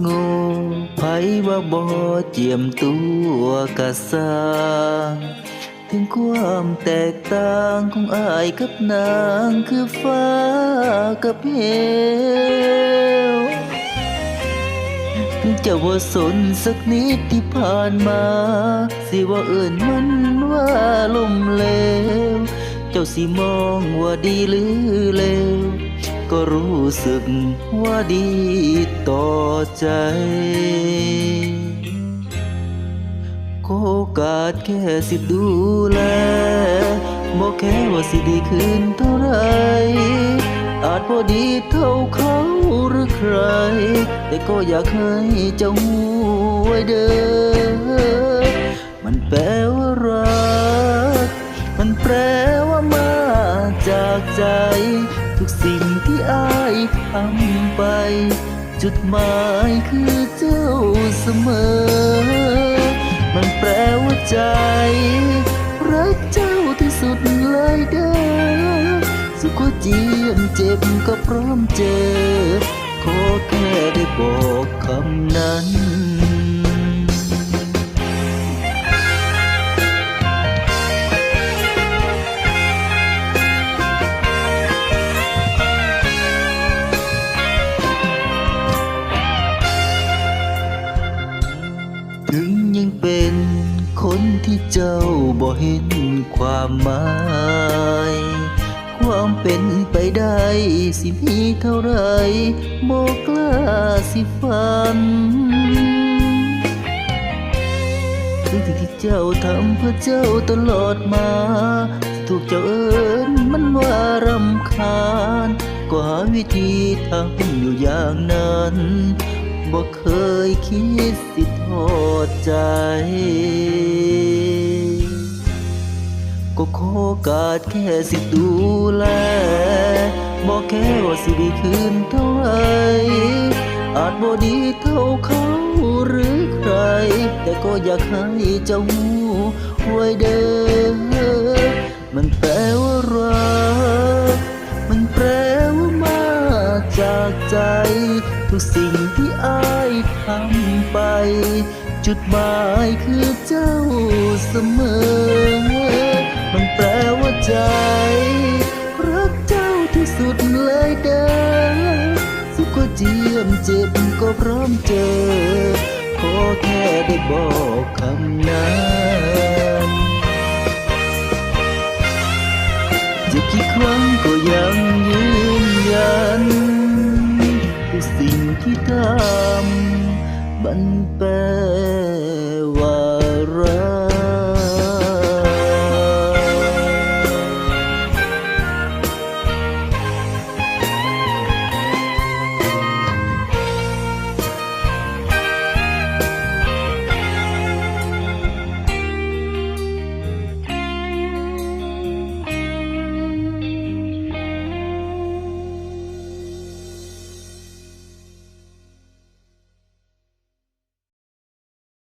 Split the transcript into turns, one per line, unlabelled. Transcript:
โง่ไผว่าบ่เจียมตัวกะสร้างถึงความแตกต่างของอายกับนางคือฟ้ากับเหวถึงจะว่าสนสักนิดที่ผ่านมา สิว่าเอื่นมันว่าลมเลว เจ้าสิมองว่าดีหรือเลว ก็รู้สึกว่าดีต่อใจขโอกาสแค่สิดูแลบอกแค่ว่าสิดีขึ้นเท่าไร อาจพอดีเท่าเขาหรือใคร แต่ก็อยากให้เจ้าหูไว้เด้อ มันแปลว่ารัก มันแปลว่ามาจากใจ ทุกสิ่งที่อายทำไป จุดหมายคือเจ้าเสมอ มันแปลว่าใจ รักเจ้าที่สุดเลยเด้อสุขเจียมเจ็บก็พร้อมเจอ ขอแค่ได้บอกคำนั้น ถึงยังเป็นคนที่เจ้าบ่เห็นความหมาย ความเป็นไปได้สิมีเท่าไรบ่กล้าสิฝันทุกสิ่งที่เจ้าทำเพื่อเจ้าตลอดมา ถูกเจ้าเอิญมันว่ารำคาญก็หาวิธีทำอยู่อย่างนั้นบ่เคยคิดสิทอ ใจ ก็ขอกาสแค่สิดูแลบอกแค่ว่าสิได้คืนเท่าไรอาจบ่ดีเท่าเขาหรือใคร แต่ก็อยากให้เจ้าหูไว้เด้อมันแปลว่ารักมันแปลว่ามาจากใจ ทุกสิ่งที่อายทำไป จุดหมายคือเจ้าเสมอ มันแปลว่าใจ รักเจ้าที่สุดเลยเด้อสุขก็เจียมเจ็บก็พร้อมเจอ ขอแค่ได้บอกคำนั้น